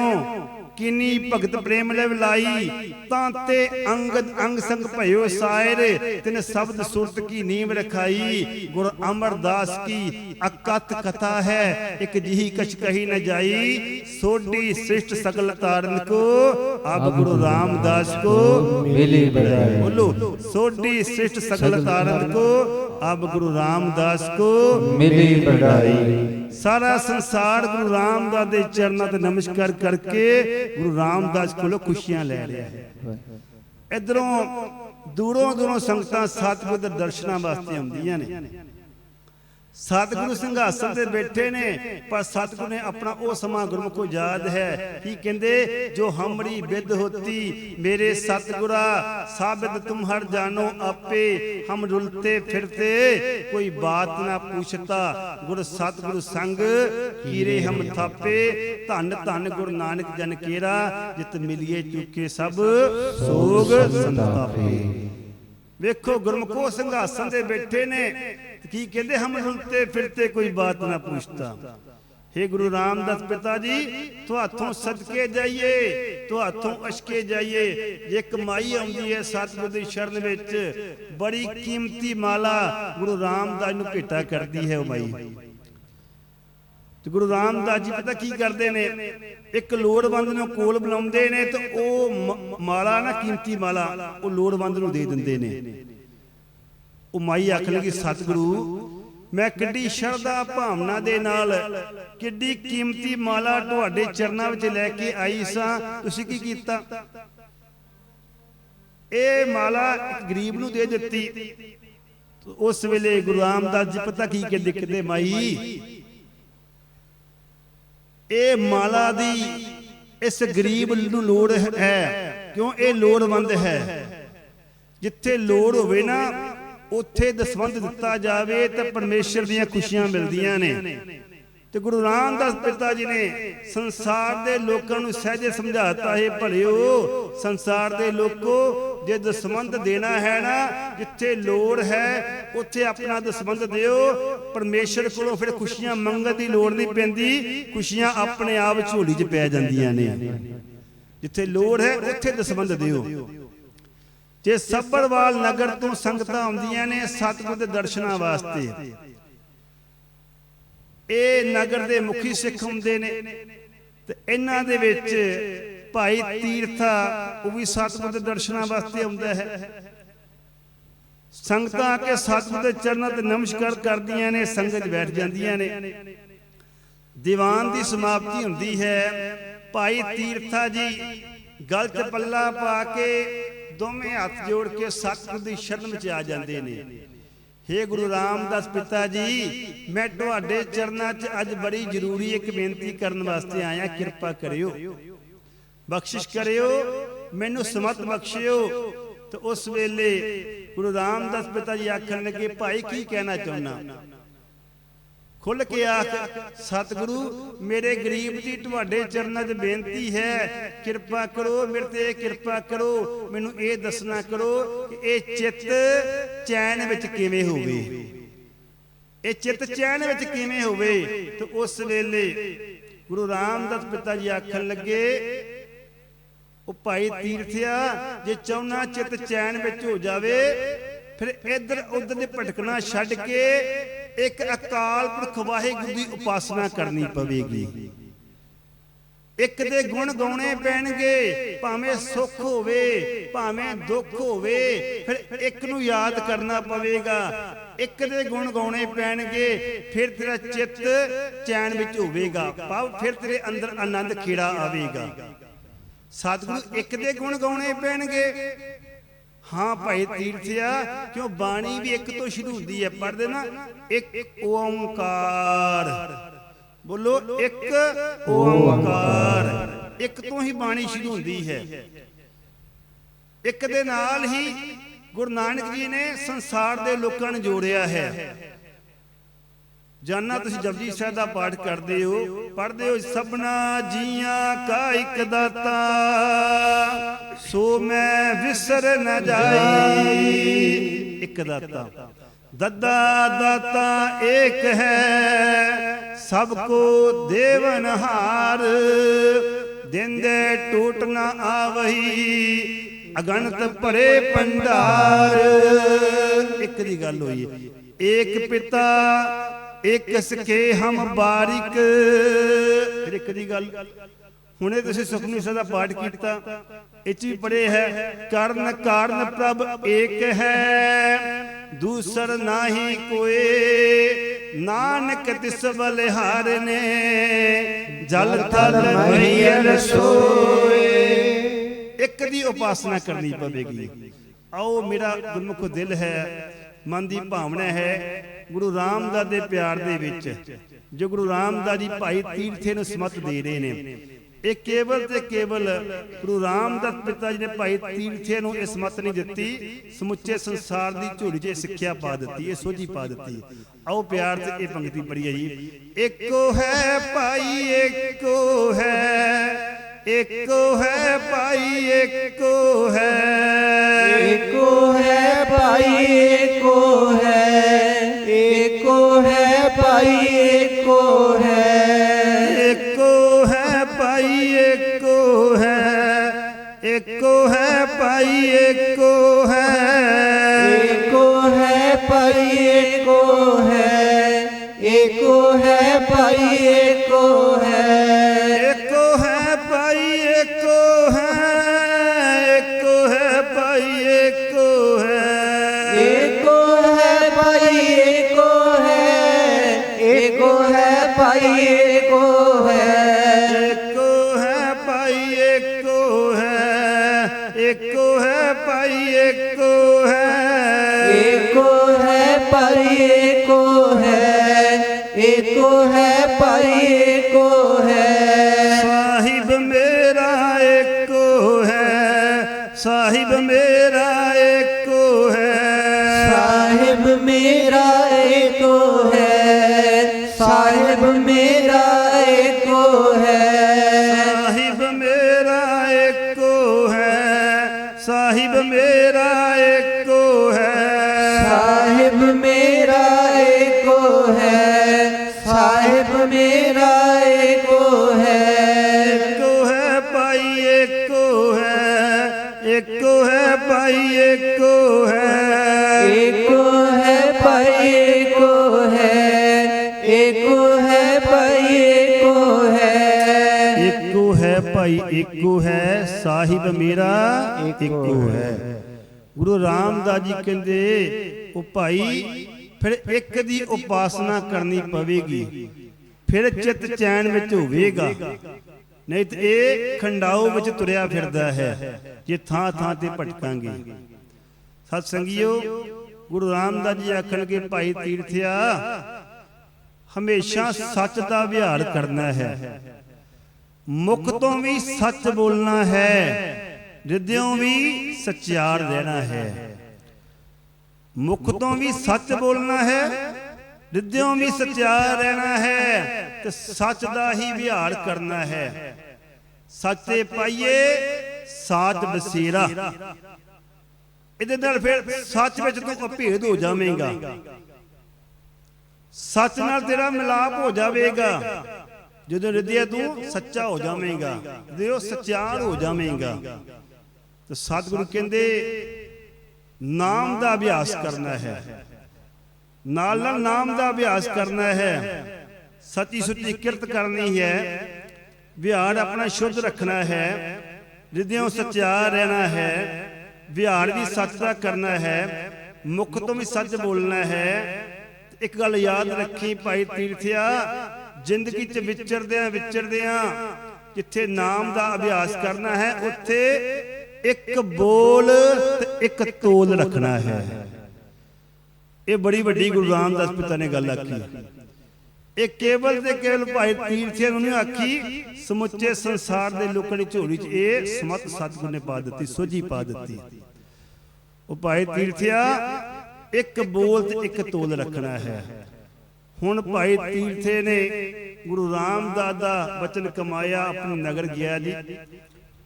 ਕਿਨੀ ਭਗਤ ਪ੍ਰੇਮ ਲੈ ਵਿਲਾਈ ਤਾਂ ਤੇ ਅੰਗਦ ਅੰਗ ਸੰਗ ਭਇਓ ਸਾਇਰ, ਤਿਨ ਸ਼ਬਦ ਸੁਰਤ ਕੀ ਨੀਮ ਰਖਾਈ, ਗੁਰ ਅਮਰਦਾਸ ਕੀ ਅਕਤ ਕਥਾ ਹੈ, ਇੱਕ ਜਿਹੀ ਕਛ ਕਹੀ ਨ ਜਾਈ, ਸੋਢੀ ਸ੍ਰਿਸ਼ਟ ਸਕਲ ਤਾਰਨ ਕੋ, ਅਬ ਗੁਰੂ ਰਾਮਦਾਸ ਕੋ ਮਿਲੀ ਬੜਾਈ ਬੋਲੋ, ਸੋਢੀ ਸ੍ਰਿਸ਼ਟ ਸਕਲ ਤਾਰਨ ਕੋ, ਅਬ ਗੁਰੂ ਰਾਮਦਾਸ ਕੋ ਮਿਲੀ ਬੜਾਈ ਸਾਰਾ ਸੰਸਾਰ ਗੁਰੂ ਰਾਮਦਾਸ ਦੇ ਚਰਨਾਂ ਤੇ ਨਮਸਕਾਰ ਕਰਕੇ ਗੁਰੂ ਰਾਮਦਾਸ ਕੋਲੋਂ ਖੁਸ਼ੀਆਂ ਲੈ ਰਿਹਾ ਹੈ। ਇਧਰੋਂ ਦੂਰੋਂ ਦੂਰੋਂ ਸੰਗਤਾਂ ਸਤਿਗੁਰ ਦੇ ਦਰਸ਼ਨਾਂ ਵਾਸਤੇ ਆਉਂਦੀਆਂ ਨੇ। ਸਤਿਗੁਰੂ ਸਿੰਘਾਸਨ ਤੇ ਬੈਠੇ ਨੇ ਪਰ ਸਤਿਗੁਰ ਨੇ ਆਪਣਾ ਉਹ ਸਮਾਂ ਗੁਰਮੁਖੋ ਯਾਦ ਹੈ? ਕੀ ਕਹਿੰਦੇ? ਜੋ ਹਮਰੀ ਬਿਦ ਹੋਤੀ ਮੇਰੇ ਸਤਿਗੁਰਾ ਸਾਬਿਤ ਤੁਮ ਹਰ ਜਾਨੋ ਆਪੇ ਹਮ ਰੁਲਤੇ ਫਿਰਤੇ ਕੋਈ ਬਾਤ ਨਾ ਪੁੱਛਤਾ ਗੁਰ ਸਤਿਗੁਰੂ ਸੰਗ ਕੀਰੇ ਹਮ ਥਾਪੇ ਧੰਨ ਧੰਨ ਗੁਰੂ ਨਾਨਕ ਜਨ ਕੇਰਾ ਜਿਤ ਮਿਲਿਏ ਚੁੱਕੇ ਸਭ ਸੋਗ ਸੰਤਾਪੇ। ਵੇਖੋ ਗੁਰਮੁਖੋ ਸਿੰਘਾਸਨ ਤੇ ਬੈਠੇ ਨੇ ਤੇ ਕੀ ਕਹਿੰਦੇ ਹਮ ਰੁਲਤੇ ਫਿਰਤੇ ਕੋਈ ਬਾਤ ਨਾ ਪੁੱਛਤਾ हे ਗੁਰੂ ਰਾਮਦਾਸ ਪਿਤਾ ਜੀ ਤੁਹਾਥੋਂ ਸਦਕੇ ਜਾਈਏ ਤੁਹਾਥੋਂ ਅਸ਼ਕੇ ਜਾਈਏ। ਇੱਕ ਮਾਈ ਆਉਂਦੀ ਹੈ ਸਤਿਗੁਰ ਦੀ ਸ਼ਰਨ ਵਿੱਚ, ਬੜੀ ਕੀਮਤੀ ਮਾਲਾ ਗੁਰੂ ਰਾਮਦਾਸ ਨੂੰ ਭੇਟਾ ਕਰਦੀ ਹੈ ਉਹ ਮਾਈ। ਤੇ ਗੁਰੂ ਰਾਮਦਾਸ ਜੀ ਪਤਾ ਕੀ ਕਰਦੇ ਨੇ? ਇੱਕ ਲੋੜਵੰਦ ਨੂੰ ਕੋਲ ਬੁਲਾਉਂਦੇ ਨੇ ਤੇ ਉਹ ਮਾਲਾ ਨਾ ਕੀਮਤੀ ਮਾਲਾ, ਉਹ ਲੋੜਵੰਦ ਨੂੰ ਦੇ ਦਿੰਦੇ ਨੇ। ਉਹ ਮਾਈ ਆਖਣ ਲੱਗੀ, ਸਤਿਗੁਰੂ, ਮੈਂ ਕਿੱਡੀ ਸ਼ਰਧਾ ਭਾਵਨਾ ਦੇ ਨਾਲ ਕਿੱਡੀ ਕੀਮਤੀ ਮਾਲਾ ਤੁਹਾਡੇ ਚਰਨਾਂ ਵਿੱਚ ਲੈ ਕੇ ਆਈ ਸਾਂ। ਤੁਸੀਂ ਕੀ ਕੀਤਾ? ਇਹ ਮਾਲਾ ਗਰੀਬ ਨੂੰ ਦੇ ਦਿੱਤੀ। ਉਸ ਵੇਲੇ ਗੁਰੂ ਰਾਮਦਾਸ ਜੀ ਪਤਾ ਕੀ ਕਿ ਦਿਖਦੇ ਮਾਈ, ਇਹ ਮਾਲਾ ਦੀ ਇਸ ਗਰੀਬ ਨੂੰ ਲੋੜ ਹੈ। ਕਿਉਂ ਇਹ ਲੋੜਵੰਦ ਹੈ? ਜਿੱਥੇ ਲੋੜ ਹੋਵੇ ਨਾ ਉੱਥੇ ਦਸਵੰਦ ਦਿੱਤਾ ਜਾਵੇ ਤਾਂ ਪਰਮੇਸ਼ਰ ਦੀਆਂ ਖੁਸ਼ੀਆਂ ਮਿਲਦੀਆਂ ਨੇ। ਤੇ ਗੁਰੂ ਰਾਮਦਾਸ ਪਿਤਾ ਜੀ ਨੇ ਸੰਸਾਰ ਦੇ ਲੋਕਾਂ ਨੂੰ ਸਹਿਜੇ ਸਮਝਾਤਾ ਹੈ, ਭਲਿਓ, ਸੰਸਾਰ ਦੇ ਲੋਕੋ, ਜੇ ਦਸਵੰਦ ਦੇਣਾ ਹੈ ਨਾ, ਜਿੱਥੇ ਲੋੜ ਹੈ, ਉੱਥੇ ਆਪਣਾ ਦਸਵੰਦ ਦਿਓ। ਪਰਮੇਸ਼ਰ ਕੋਲੋਂ ਫਿਰ ਖੁਸ਼ੀਆਂ ਮੰਗਣ ਦੀ ਲੋੜ ਨਹੀਂ ਪੈਂਦੀ, ਖੁਸ਼ੀਆਂ ਆਪਣੇ ਆਪ ਝੋਲੀ 'ਚ ਪੈ ਜਾਂਦੀਆਂ ਨੇ। ਜਿੱਥੇ ਲੋੜ ਹੈ, ਉੱਥੇ ਦਸਵੰਦ ਦਿਓ। ਜੇ ਸੱਬਰਵਾਲ ਨਗਰ ਤੋਂ ਸੰਗਤਾਂ ਆਉਂਦੀਆਂ ਨੇ ਸਤਿਗੁਰ ਦੇ ਦਰਸ਼ਨਾਂ ਵਾਸਤੇ, ਇਹ ਨਗਰ ਦੇ ਮੁਖੀ ਸਿੱਖ ਹੁੰਦੇ ਨੇ, ਤੇ ਇਹਨਾਂ ਦੇ ਵਿੱਚ ਭਾਈ ਤੀਰਥਾ ਉਹ ਵੀ ਸਤਿਗੁਰ ਦੇ ਦਰਸ਼ਨਾਂ ਵਾਸਤੇ ਆਉਂਦਾ ਹੈ। ਸੰਗਤਾਂ ਆ ਕੇ ਸਤਿਗੁਰ ਦੇ ਚਰਨਾਂ ਤੇ ਨਮਸਕਾਰ ਕਰਦੀਆਂ ਨੇ, ਸੰਗਤ ਬੈਠ ਜਾਂਦੀਆਂ ਨੇ। ਦੀਵਾਨ ਦੀ ਸਮਾਪਤੀ ਹੁੰਦੀ ਹੈ। ਭਾਈ ਤੀਰਥਾ ਜੀ ਗਲਤ ਪੱਲਾ ਪਾ ਕੇ ਦੋਵੇਂ ਹੱਥ ਜੋੜ ਕੇ ਸਤਿਗੁਰ ਦੀ ਸ਼ਰਨ ਵਿੱਚ ਆ ਜਾਂਦੇ ਨੇ। ਹੇ ਗੁਰੂ ਰਾਮਦਾਸ ਪਿਤਾ ਜੀ ਮੈਂ ਤੁਹਾਡੇ ਚਰਨਾਂ 'ਚ ਅੱਜ ਬੜੀ ਜ਼ਰੂਰੀ ਇੱਕ ਬੇਨਤੀ ਕਰਨ ਵਾਸਤੇ ਆਇਆ ਕਿਰਪਾ ਕਰਿਓ। ਬਖਸ਼ਿਸ਼ ਕਰਿਓ ਮੈਨੂੰ ਸਮਤ ਬਖਸ਼ਿਓ। ਤੇ ਉਸ ਵੇਲੇ ਗੁਰੂ ਰਾਮਦਾਸ ਪਿਤਾ ਜੀ ਆਖਣ ਲੱਗੇ ਭਾਈ ਕੀ ਕਹਿਣਾ ਚਾਹੁੰਨਾ ਖੁੱਲ ਕੇ ਆਖ, ਸਤਿਗੁਰੂ, ਮੇਰੇ ਗਰੀਬ ਦੀ ਤੁਹਾਡੇ ਚਰਨਾਂ 'ਚ ਬੇਨਤੀ ਹੈ, ਕਿਰਪਾ ਕਰੋ, ਮੇਰੇ ਤੇ ਕਿਰਪਾ ਕਰੋ। ਮੈਨੂੰ ਇਹ ਦੱਸਣਾ ਕਰੋ ਕਿ ਇਹ ਚਿੱਤ ਚੈਨ ਵਿੱਚ ਕਿਵੇਂ ਹੋਵੇ। ਇਹ ਚਿੱਤ ਚੈਨ ਵਿੱਚ ਕਿਵੇਂ ਹੋਵੇ? ਤੇ ਉਸ ਵੇਲੇ ਗੁਰੂ ਰਾਮਦਾਸ ਪਿਤਾ ਜੀ ਆਖਣ ਲੱਗੇ, ਉਹ ਭਾਈ ਤੀਰਥਿਆ, ਜੇ ਚਾਹੁੰਨਾ ਚਿੱਤ ਚੈਨ ਵਿੱਚ ਹੋ ਜਾਵੇ, ਫਿਰ ਇੱਧਰ ਉੱਧਰ ਦੇ ਭਟਕਣਾ ਛੱਡ ਕੇ ਇੱਕ ਅਕਾਲ ਪੁਰਖ ਵਾਹਿਗੁਰੂ ਦੀ ਉਪਾਸਨਾ ਕਰਨੀ ਪਵੇਗੀ। ਇੱਕ ਦੇ ਗੁਣ ਗਾਉਣੇ ਪੈਣਗੇ, ਭਾਵੇਂ ਸੁੱਖ ਹੋਵੇ, ਭਾਵੇਂ ਦੁੱਖ ਹੋਵੇ, ਫਿਰ ਇੱਕ ਨੂੰ ਯਾਦ ਕਰਨਾ ਪਵੇਗਾ। ਇੱਕ ਦੇ ਗੁਣ ਗਾਉਣੇ ਪੈਣਗੇ, ਫਿਰ ਤੇਰਾ ਚਿੱਤ ਚੈਨ ਵਿੱਚ ਹੋਵੇਗਾ। ਭਾਵ ਫਿਰ ਤੇਰੇ ਅੰਦਰ ਆਨੰਦ ਖੇੜਾ ਆਵੇਗਾ। ਸਤਿਗੁਰੂ ਇੱਕ ਦੇ ਗੁਣ ਗਾਉਣੇ ਪੈਣਗੇ ਹਾਂ ਭਾਈ ਤੀਰਥਿਆ, ਕਿਉਂ ਬਾਣੀ ਵੀ ਇੱਕ ਤੋਂ ਸ਼ੁਰੂ ਹੁੰਦੀ ਹੈ? ਪੜ੍ਹਦੇ ਨਾ ਇੱਕ ਓੰਕਾਰ। ਬੋਲੋ, ਇੱਕ ਓੰਕਾਰ। ਇੱਕ ਤੋਂ ਹੀ ਬਾਣੀ ਸ਼ੁਰੂ ਹੁੰਦੀ ਹੈ। ਇੱਕ ਦੇ ਨਾਲ ਹੀ ਗੁਰੂ ਨਾਨਕ ਜੀ ਨੇ ਸੰਸਾਰ ਦੇ ਲੋਕਾਂ ਨੂੰ ਜੋੜਿਆ ਹੈ। ਜਾਨਾ ਤੁਸੀਂ ਜਪਜੀ ਸਾਹਿਬ ਦਾ ਪਾਠ ਕਰਦੇ ਹੋ, ਪੜ੍ਹਦੇ ਹੋ, ਸਭਨਾ ਜੀਆਂ ਕਾ ਇੱਕ ਦਾਤਾ। ਸੋ ਮੈਂ ਵਿਸਰ ਨਾ ਜਾਈ, ਇੱਕ ਦਾਤਾ। ਦੱਦਾ ਦਾਤਾ ਏਕ ਹੈ, ਸਭ ਕੋ ਦੇਵਨਹਾਰ ਦਿੰਦੇ ਟੂਟ ਨ ਆਵਹੀ, ਅਗਣਤ ਭਰੇ ਪੰਡਾਰ ਇੱਕ ਦੀ ਗੱਲ ਹੋਈ ਏਕ ਪਿਤਾ ਇੱਕ ਸਕੇ ਹਮ ਬਾਰਿਕ। ਫਿਰ ਇੱਕ ਦੀ ਗੱਲ, ਹੁਣੇ ਤੁਸੀਂ ਸੁਖਮਨੀ ਸਾਹਿਬ ਪਾਠ ਕੀਤਾ, ਇਹ ਚ ਵੀ ਪੜੇ ਹੈ, ਕਰਨ ਕਾਰਨ ਪ੍ਰਭ ਏਕ ਹੈ, ਦੂਸਰ ਨਾਹੀ ਕੋਏ, ਨਾਨਕ ਤਿਸ ਬਲਿਹਾਰ ਨੇ, ਜਲ ਥਲ ਮਈਰ ਸੋਏ ਇੱਕ ਦੀ ਉਪਾਸਨਾ ਕਰਨੀ ਪਵੇਗੀ। ਆਓ ਮੇਰਾ ਗੁਰਮੁਖ ਦਿਲ ਹੈ, ਮਨ ਦੀ ਭਾਵਨਾ ਹੈ ਗੁਰੂ ਰਾਮਦਾਸ ਦੇ ਪਿਆਰ ਦੇ ਵਿੱਚ, ਜੋ ਗੁਰੂ ਰਾਮਦਾਸ ਜੀ ਭਾਈ ਤੀਰਥੇ ਨੂੰ ਸਮਤ ਦੇ ਰਹੇ ਨੇ। ਇਹ ਕੇਵਲ ਤੇ ਕੇਵਲ ਗੁਰੂ ਰਾਮਦਾਸ ਪਿਤਾ ਜੀ ਨੇ ਭਾਈ ਤੀਰਥੇ ਨੂੰ ਇਹ ਸਮਤ ਨਹੀਂ ਦਿੱਤੀ, ਸਮੁੱਚੇ ਸੰਸਾਰ ਦੀ ਝੋਲੀ 'ਚ ਸਿੱਖਿਆ ਪਾ ਦਿੱਤੀ, ਇਹ ਸੋਝੀ ਪਾ ਦਿੱਤੀ। ਆਓ ਪਿਆਰ ਤੇ ਇਹ ਪੰਕਤੀ ਪੜ੍ਹੀਏ ਜੀ। ਇੱਕੋ ਹੈ ਭਾਈ, ਇੱਕੋ ਹੈ ਇੱਕੋ ਹੈ ਭਾਈ, ਇੱਕੋ ਹੈ। ਏਕੋ ਹੈ ਭਾਈ ਏਕੋ ਹੈ। ਏਕੋ ਹੈ ਭਾਈ ਏਕੋ ਹੈ। ਇੱਕੋ ਹੈ ਭਾਈ ਇੱਕੋ ਹੈ। ਇੱਕੋ ਹੈ ਭਾਈ ਇੱਕੋ ਹੈ। ਏਕੋ ਹੈ ਭਾਈ ਏਕੋ ਹੈ। ਏਕੋ ਹੈ ਭਾਈ ਏਕੋ ਮੇਰਾ ਇੱਕੋ ਹੈ, ਸਾਹਿਬ ਮੇਰਾ ਇੱਕੋ ਹੈ। ਗੁਰੂ ਰਾਮਦਾਸ ਜੀ ਕਹਿੰਦੇ, ਉਹ ਭਾਈ, ਫਿਰ ਇੱਕ ਦੀ ਉਪਾਸਨਾ ਕਰਨੀ ਪਵੇਗੀ, ਫਿਰ ਚਿੱਤ ਚੈਨ ਵਿੱਚ ਹੋਵੇਗਾ। ਨਹੀਂ ਤੇ ਇਹ ਖੰਡਾਓ ਵਿੱਚ ਤੁਰਿਆ ਫਿਰਦਾ ਹੈ, ਜੇ ਥਾਂ ਥਾਂ ਤੇ ਭਟਕਾਂਗੇ। ਸਤ ਸੰਗਿਓ, ਗੁਰੂ ਰਾਮਦਾਸ ਜੀ ਆਖਣਗੇ ਭਾਈ ਤੀਰਥਿਆ, ਹਮੇਸ਼ਾ ਸੱਚ ਦਾ ਵਿਹਾਰ ਕਰਨਾ ਹੈ। ਮੁਖ ਤੋਂ ਵੀ ਸੱਚ ਬੋਲਣਾ ਹੈ ਹਿਰਦਿਓਂ ਵੀ ਸੱਚਿਆਰ ਰਹਿਣਾ ਹੈ। ਮੁਖ ਤੋਂ ਵੀ ਸੱਚ ਬੋਲਣਾ ਹੈ ਹਿਰਦਿਓਂ ਵੀ ਸੱਚਿਆਰ ਰਹਿਣਾ ਹੈ, ਤੇ ਸੱਚ ਦਾ ਹੀ ਵਿਹਾਰ ਕਰਨਾ ਹੈ। ਸੱਚੇ ਪਾਈਏ ਸਾਚ ਬਸੇਰਾ। ਇਹਦੇ ਨਾਲ ਫਿਰ ਸੱਚ ਵਿੱਚ ਤੂੰ ਅਭੇਦ ਹੋ ਜਾਵੇਂਗਾ। ਸੱਚ ਨਾਲ ਤੇਰਾ ਮਿਲਾਪ ਹੋ ਜਾਵੇਗਾ। ਜਦੋਂ ਰਿਦਿਆ ਤੂੰ ਸੱਚਾ ਹੋ ਜਾਵੇਂਗਾ ਦਿਓ ਸਚਿਆਰ ਹੋ ਜਾਵੇਂਗਾ, ਤੇ ਸਤਿਗੁਰੂ ਕਹਿੰਦੇ, ਨਾਮ ਦਾ ਅਭਿਆਸ ਕਰਨਾ ਹੈ। ਨਾਲ ਨਾਲ ਨਾਮ ਦਾ ਅਭਿਆਸ ਕਰਨਾ ਹੈ। ਸੱਚੀ ਸੁੱਚੀ ਕਿਰਤ ਕਰਨੀ ਹੈ। ਵਿਹਾਰ ਆਪਣਾ ਸ਼ੁੱਧ ਰੱਖਣਾ ਹੈ। ਰਿਦਿਓਂ ਸੱਚਾ ਰਹਿਣਾ ਹੈ। ਵਿਹਾਰ ਵੀ ਸੱਚ ਦਾ ਕਰਨਾ ਹੈ। ਮੁਖ ਤੋਂ ਵੀ ਸੱਚ ਬੋਲਣਾ ਹੈ। ਇੱਕ ਗੱਲ ਯਾਦ ਰੱਖੀ ਭਾਈ ਤੀਰਥਿਆ ਜ਼ਿੰਦਗੀ 'ਚ ਵਿਚਰਦਿਆਂ ਵਿਚਰਦਿਆਂ ਜਿੱਥੇ ਨਾਮ ਦਾ ਅਭਿਆਸ ਕਰਨਾ ਹੈ ਉੱਥੇ ਇੱਕ ਬੋਲ ਤੇ ਇੱਕ ਤੋਲ ਰੱਖਣਾ ਹੈ। ਇਹ ਬੜੀ ਵੱਡੀ ਗੁਰੂ ਰਾਮਦਾਸ ਪਿਤਾ ਨੇ ਗੱਲ ਆਖੀ। ਇਹ ਕੇਵਲ ਤੇ ਕੇਵਲ ਭਾਈ ਤੀਰਥਿਆਂ ਨੂੰ ਨਹੀਂ ਆਖੀ ਸਮੁੱਚੇ ਸੰਸਾਰ ਦੇ ਲੋਕਾਂ ਦੀ ਝੋਲੀ 'ਚ ਇਹ ਸਮਤ ਸਤਿਗੁਰ ਨੇ ਪਾ ਦਿੱਤੀ ਸੋਝੀ ਪਾ ਦਿੱਤੀ। ਉਹ ਭਾਈ ਤੀਰਥਿਆ ਇੱਕ ਬੋਲ ਤੇ ਇੱਕ ਤੋਲ ਰੱਖਣਾ ਹੈ। ਹੁਣ ਭਾਈ ਤੀਰਥੇ ਨੇ ਗੁਰੂ ਰਾਮਦਾਸ ਦਾ ਬਚਨ ਕਮਾਇਆ, ਆਪਣੇ ਨਗਰ ਗਿਆ ਜੀ।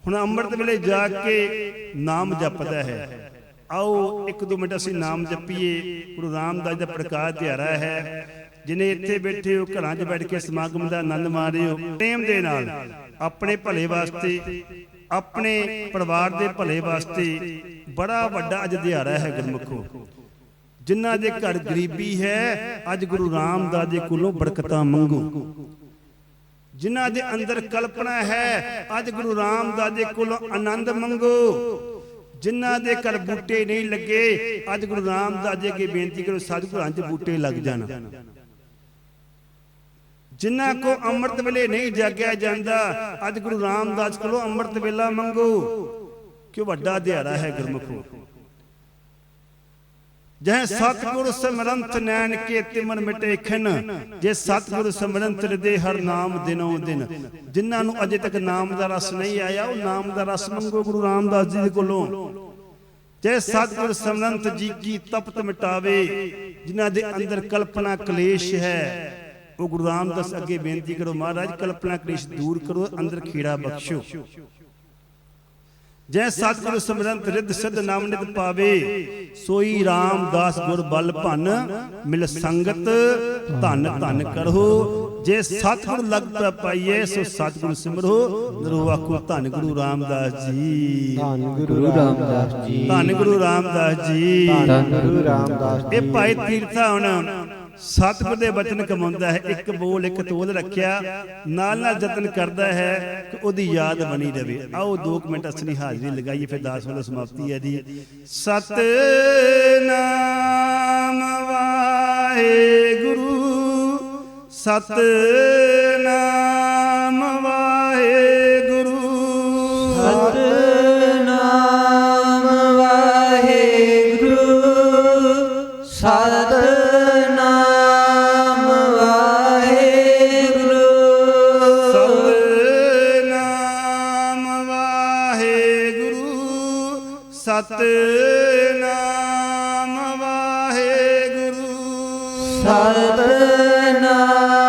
ਹੁਣ ਅੰਮ੍ਰਿਤ ਵੇਲੇ ਜਾ ਕੇ ਨਾਮ ਜਪਦਾ ਹੈ। ਆਓ, ਇੱਕ ਦੋ ਮਿੰਟ ਅਸੀਂ ਨਾਮ ਜਪੀਏ। ਗੁਰੂ ਰਾਮਦਾਸ ਦਾ ਪ੍ਰਕਾਸ਼ ਦਿਹਾੜਾ ਹੈ। ਜਿਨੇ ਇੱਥੇ ਬੈਠੇ ਹੋ, ਘਰਾਂ 'ਚ ਬੈਠ ਕੇ ਸਮਾਗਮ ਦਾ ਆਨੰਦ ਮਾਣ ਪ੍ਰੇਮ ਦੇ ਨਾਲ, ਆਪਣੇ ਭਲੇ ਵਾਸਤੇ, ਆਪਣੇ ਪਰਿਵਾਰ ਦੇ ਭਲੇ ਵਾਸਤੇ ਬੜਾ ਵੱਡਾ ਅੱਜ ਦਿਹਾੜਾ ਹੈ ਗੁਰਮੁਖੋ। ਜਿਨ੍ਹਾਂ ਦੇ ਘਰ ਗਰੀਬੀ ਹੈ ਅੱਜ ਗੁਰੂ ਰਾਮਦਾਸ ਦੇ ਕੋਲੋਂ ਬਰਕਤਾਂ ਮੰਗੋ। ਜਿਨ੍ਹਾਂ ਦੇ ਅੰਦਰ ਕਲਪਨਾ ਹੈ ਅੱਜ ਗੁਰੂ ਰਾਮਦਾਸ ਦੇ ਕੋਲੋਂ ਆਨੰਦ ਮੰਗੋ। ਜਿਨ੍ਹਾਂ ਦੇ ਘਰ ਬੂਟੇ ਨਹੀਂ ਲੱਗੇ ਅੱਜ ਗੁਰੂ ਰਾਮਦਾਸ ਜੀ ਅੱਗੇ ਬੇਨਤੀ ਕਰੋ ਸਤਿਗੁਰਾਂ 'ਚ ਬੂਟੇ ਲੱਗ ਜਾਣ। ਜਿਨ੍ਹਾਂ ਕੋ ਅੰਮ੍ਰਿਤ ਵੇਲੇ ਨਹੀਂ ਜਾਗਿਆ ਜਾਂਦਾ ਅੱਜ ਗੁਰੂ ਰਾਮਦਾਸ ਕੋਲੋਂ ਅੰਮ੍ਰਿਤ ਵੇਲਾ ਮੰਗੋ। ਕਿ ਵੱਡਾ ਦਿਹਾੜਾ ਹੈ ਗੁਰਮੁਖੋ। ਜਹ ਸਤਿਗੁਰ ਸਿਮਰੰਤ ਨੈਣ ਕੇ ਤਿਮਨ ਮਿਟੇ ਖਿਨ, ਜੇ ਸਤਿਗੁਰ ਸਿਮਰੰਤ ਹਿਰਦੇ ਹਰ ਨਾਮ ਦਿਨੋਂ ਦਿਨ। ਜਿਨ੍ਹਾਂ ਨੂੰ ਅਜੇ ਤੱਕ ਨਾਮ ਦਾ ਰਸ ਨਹੀਂ ਆਇਆ, ਉਹ ਨਾਮ ਦਾ ਰਸ ਮੰਗੋ ਗੁਰੂ ਰਾਮਦਾਸ ਜੀ ਦੇ ਕੋਲੋਂ। ਜੇ ਸਤਿਗੁਰ ਸਿਮਰੰਤ ਜੀ ਕੀ ਤਪਤ ਮਿਟਾਵੇ, ਜਿਨ੍ਹਾਂ ਦੇ ਅੰਦਰ ਕਲਪਨਾ ਕਲੇਸ਼ ਹੈ, ਉਹ ਗੁਰੂ ਰਾਮਦਾਸ ਅੱਗੇ ਬੇਨਤੀ ਕਰੋ, ਮਹਾਰਾਜ ਕਲਪਨਾ ਕਲੇਸ਼ ਦੂਰ ਕਰੋ, ਅੰਦਰ ਖੀੜਾ ਬਖਸ਼ੋ। ਜੈ ਸਤਿਗੁਰ ਸਿਮਰੰਤ ਰਿੱਧ ਸਿੱਧ ਨਾਮ ਨਿਤ ਪਾਵੇ ਸੋਈ ਰਾਮਦਾਸ ਗੁਰ ਬਲ ਭਨ ਮਿਲ ਸੰਗਤ ਧਨ ਧਨ ਕਰੋ ਜੇ ਸਤਿਗੁਰ ਲਗ ਪ ਪਾਈਏ ਸੋ ਸਤਿਗੁਰ ਸਿਮਰੋ ਨਰੋ ਆਖੋ ਧੰਨ ਗੁਰੂ ਰਾਮਦਾਸ ਜੀ। ਧੰਨ ਗੁਰੂ ਰਾਮਦਾਸ ਰਾਮਦਾਸ ਜੀ। ਧੰਨ ਗੁਰੂ ਰਾਮਦਾਸ ਜੀ। ਧੰਨ ਗੁਰੂ ਰਾਮਦਾਸ ਇਹ ਭਾਈ ਤੀਰਥਾ ਹੁਣ ਸਤਿਗੁਰ ਦੇ ਬਚਨ ਕਮਾਉਂਦਾ ਹੈ, ਇੱਕ ਬੋਲ, ਇੱਕ ਤੋਲ ਰੱਖਿਆ, ਨਾਲ ਨਾਲ ਯਤਨ ਕਰਦਾ ਹੈ ਕਿ ਉਹਦੀ ਯਾਦ ਬਣੀ ਰਵੇ। ਆਓ 2 ਮਿੰਟ ਅਸਲੀ ਹਾਜ਼ਰੀ ਲਗਾਈਏ, ਫਿਰ ਦਾਸ ਵੱਲੋਂ ਸਮਾਪਤੀ ਹੈ ਜੀ। ਸਤਨਾਮ ਵਾਹਿਗੁਰੂ ਸਤ ਵਾਹਿਗੁਰੂ। ਸਤਨਾਮ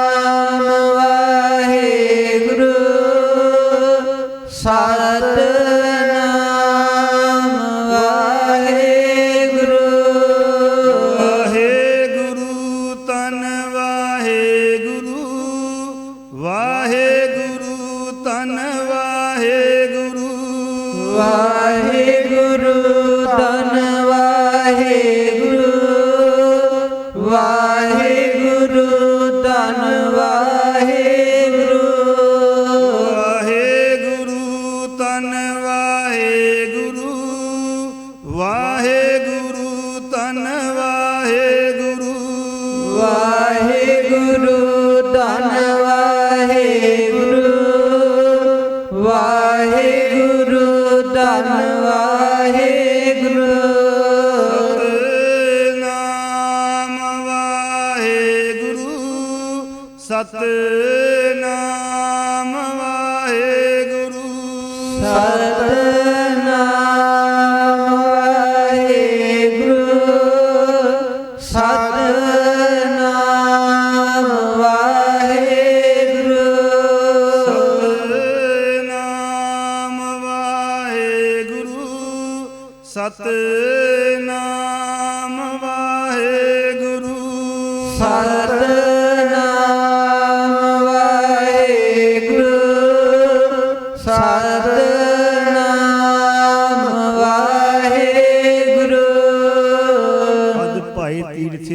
hey.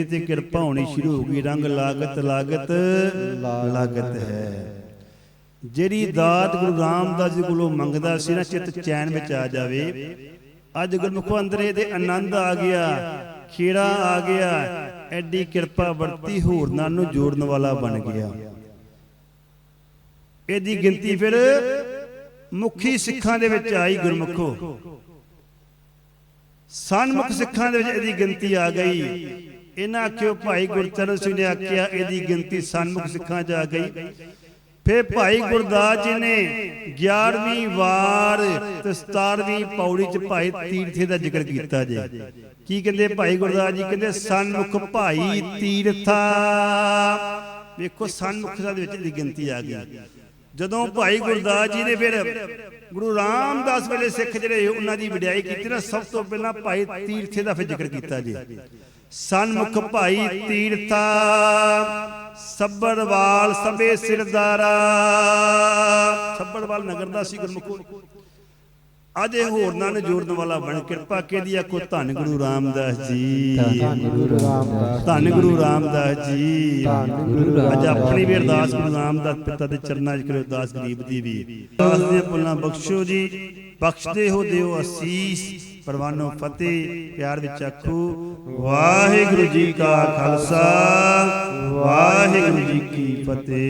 ਗਿਣਤੀ ਤੇ ਕਿਰਪਾ ਹੋਣੀ ਸ਼ੁਰੂ ਹੋ ਗਈ। ਰੰਗ ਲਾਗਤ ਲਾਗਤ ਲਾਗਤ ਹੈ। ਜਿਹੜੀ ਦਾਤ ਗੁਰੂ ਰਾਮਦਾਸ ਜੀ ਕੋਲੋਂ ਮੰਗਦਾ ਸੀ ਨਾ, ਚਿੱਤ ਚੈਨ ਵਿੱਚ ਆ ਜਾਵੇ। ਅੱਜ ਗੁਰਮੁਖੋ ਅੰਦਰੇ ਦੇ ਆਨੰਦ ਆ ਗਿਆ। ਖੇੜਾ ਆ ਗਿਆ। ਐਡੀ ਕਿਰਪਾ ਵਰਤੀ ਹੋਰਨਾਂ ਨੂੰ ਜੋੜਨ ਵਾਲਾ ਬਣ ਗਿਆ। ਇਹਦੀ ਗਿਣਤੀ ਫਿਰ ਮੁਖੀ ਸਿੱਖਾਂ ਦੇ ਵਿੱਚ ਆਈ ਗੁਰਮੁਖੋ। ਸਨਮੁਖ ਸਿੱਖਾਂ ਦੇ ਵਿੱਚ ਇਹਦੀ ਗਿਣਤੀ ਆ ਗਈ। ਇਹਨਾਂ ਆਖਿਓ ਭਾਈ ਗੁਰਚਰਨ ਸਿੰਘ ਨੇ ਆਖਿਆ, ਇਹਦੀ ਗਿਣਤੀ ਸਨਮੁਖ ਸਿੱਖਾਂ 'ਚ ਆ ਗਈ। ਫਿਰ ਭਾਈ ਗੁਰਦਾਸ ਜੀ ਨੇ 11ਵੀਂ ਵਾਰ ਤੇ 17ਵੀਂ ਪੌੜੀ 'ਚ ਭਾਈ ਤੀਰਥੇ ਦਾ ਜ਼ਿਕਰ ਕੀਤਾ ਜੇ। ਕੀ ਕਹਿੰਦੇ ਭਾਈ ਗੁਰਦਾਸ ਜੀ? ਕਹਿੰਦੇ ਸਨਮੁਖ ਭਾਈ ਤੀਰਥਾ। ਵੇਖੋ ਸਨਮੁਖਤਾ ਦੇ ਵਿੱਚ ਇਹਦੀ ਗਿਣਤੀ ਆ ਗਈ। ਜਦੋਂ ਭਾਈ ਗੁਰਦਾਸ ਜੀ ਨੇ ਫਿਰ ਗੁਰੂ ਰਾਮਦਾਸ ਵੇਲੇ ਸਿੱਖ ਜਿਹੜੇ ਉਹਨਾਂ ਦੀ ਵਡਿਆਈ ਕੀਤੀ ਨਾ, ਸਭ ਤੋਂ ਪਹਿਲਾਂ ਭਾਈ ਤੀਰਥੇ ਦਾ ਫਿਰ ਜ਼ਿਕਰ ਕੀਤਾ ਜੀ। ਸਨਮੁਖ ਭਾਈ ਤੀਰਥਾ ਸੱਬੜਵਾਲ ਸਭੇ ਸਿਰਦਾਰਾ। ਸੱਬੜਵਾਲ ਨਗਰ ਦਾ ਸੀ ਗੁਰਮੁਖੋ। ਅੱਜ ਇਹ ਹੋਰਨਾਂ ਨੂੰ ਜੋੜਨ ਵਾਲਾ ਬਣ ਕਿਰਪਾ ਕਿਹਦੀ ਆਖੋ ਧੰਨ ਗੁਰੂ ਰਾਮਦਾਸ ਜੀ। ਧੰਨ ਗੁਰੂ ਰਾਮਦਾਸ ਧੰਨ ਗੁਰੂ ਰਾਮਦਾਸ ਜੀ। ਧੰਨ ਗੁਰੂ ਅੱਜ ਆਪਣੀ ਵੀ ਅਰਦਾਸ ਗੁਰੂ ਰਾਮਦਾਸ ਪਿਤਾ ਦੇ ਚਰਨਾਂ 'ਚ ਕਰੋ ਅਰਦਾਸ ਗਰੀਬ ਦੀ ਵੀ। ਅਰਦਾਸ ਦੀਆਂ ਪੁੱਲਾਂ ਬਖਸ਼ੋ ਜੀ। ਬਖਸ਼ਦੇ ਹੋ ਦਿਓ ਅਸੀਸ। ਪਰਵਾਨੋ ਫਤਿਹ ਪਿਆਰ ਵਿੱਚ ਆਖੋ। ਵਾਹਿਗੁਰੂ ਜੀ ਕਾ ਖਾਲਸਾ ਵਾਹਿਗੁਰੂ ਜੀ ਕੀ ਫਤਿਹ।